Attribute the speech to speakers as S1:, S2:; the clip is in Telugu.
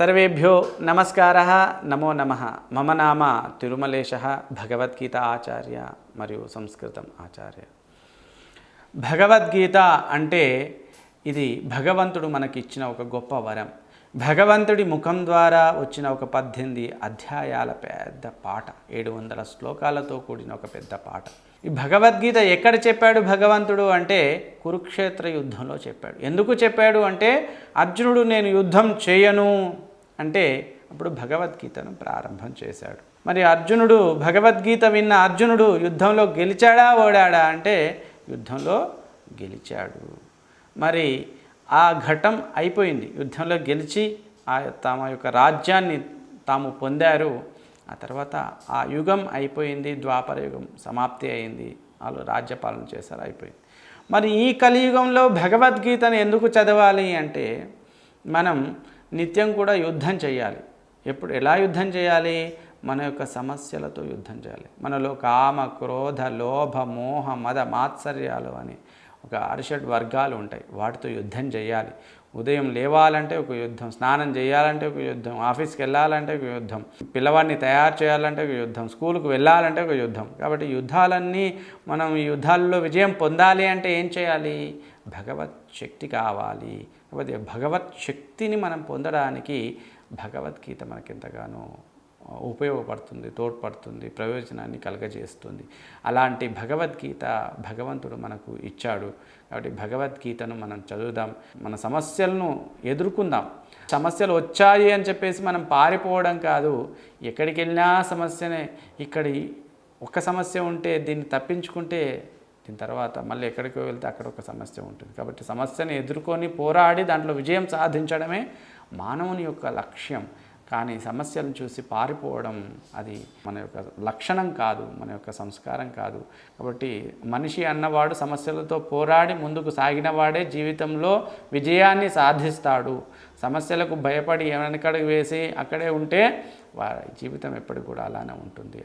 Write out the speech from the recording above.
S1: సర్వేభ్యో నమస్కార నమో నమ. మమ నామ తిరుమలేశ భగవద్గీత ఆచార్య మరియు సంస్కృతం ఆచార్య. భగవద్గీత అంటే ఇది భగవంతుడు మనకిచ్చిన ఒక గొప్ప వరం. భగవంతుడి ముఖం ద్వారా వచ్చిన ఒక పద్దెనిమిది అధ్యాయాల పెద్ద పాట ఏడు వందల శ్లోకాలతో కూడిన ఒక పెద్ద పాట. ఈ భగవద్గీత ఎక్కడ చెప్పాడు భగవంతుడు అంటే కురుక్షేత్ర యుద్ధంలో చెప్పాడు. ఎందుకు చెప్పాడు అంటే అర్జునుడు నేను యుద్ధం చేయను. అంటే అప్పుడు భగవద్గీతను ప్రారంభం చేశాడు. మరి అర్జునుడు భగవద్గీత విన్న అర్జునుడు యుద్ధంలో గెలిచాడా ఓడాడా? అంటే యుద్ధంలో గెలిచాడు. మరి ఆ ఘటం అయిపోయింది. యుద్ధంలో గెలిచి ఆ తమ యొక్క రాజ్యాన్ని తాము పొందారు. ఆ తర్వాత ఆ యుగం అయిపోయింది ద్వాపర యుగం సమాప్తి అయింది. వాళ్ళు రాజ్యపాలన చేశారు అయిపోయింది. మరి ఈ కలియుగంలో భగవద్గీతను ఎందుకు చదవాలి అంటే మనం నిత్యం కూడా యుద్ధం చేయాలి. ఎప్పుడు ఎలా యుద్ధం చేయాలి? మన యొక్క సమస్యలతో యుద్ధం చేయాలి. మనలో కామ క్రోధ లోభ మోహ మద మాత్సర్యాలు అని. ఒక అరిషడ్ వర్గాలు ఉంటాయి. వాటితో యుద్ధం చేయాలి. ఉదయం లేవాలంటే ఒక యుద్ధం స్నానం చేయాలంటే ఒక యుద్ధం ఆఫీస్కి వెళ్ళాలంటే ఒక యుద్ధం పిల్లవాడిని తయారు చేయాలంటే ఒక యుద్ధం స్కూల్కి వెళ్ళాలంటే ఒక యుద్ధం. కాబట్టి యుద్ధాలన్నీ మనం ఈ యుద్ధాల్లో విజయం పొందాలి అంటే ఏం చేయాలి? భగవత్ శక్తి కావాలి. కాబట్టి భగవత్ శక్తిని మనం పొందడానికి భగవద్గీత మనకెంతగానో ఉపయోగపడుతుంది తోడ్పడుతుంది ప్రయోజనాన్ని కలగజేస్తుంది. అలాంటి భగవద్గీత భగవంతుడు మనకు ఇచ్చాడు. కాబట్టి భగవద్గీతను మనం చదువుదాం. మన సమస్యలను ఎదుర్కొందాం. సమస్యలు వచ్చాయి అని చెప్పేసి మనం పారిపోవడం కాదు. ఎక్కడికి వెళ్ళినా సమస్యనే. ఇక్కడి ఒక సమస్య ఉంటే దీన్ని తప్పించుకుంటే దీని తర్వాత మళ్ళీ ఎక్కడికో వెళ్తే అక్కడ ఒక సమస్య ఉంటుంది. కాబట్టి సమస్యను ఎదుర్కొని పోరాడి దాంట్లో విజయం సాధించడమే మానవుని యొక్క లక్ష్యం. కానీ సమస్యలను చూసి పారిపోవడం అది మన యొక్క లక్షణం కాదు మన యొక్క సంస్కారం కాదు. కాబట్టి మనిషి అన్నవాడు సమస్యలతో పోరాడి ముందుకు సాగినవాడే జీవితంలో విజయాన్ని సాధిస్తాడు. సమస్యలకు భయపడి వెనకడుగు వేసి అక్కడే ఉంటే వారి జీవితం ఎప్పటికి కూడా అలానే ఉంటుంది.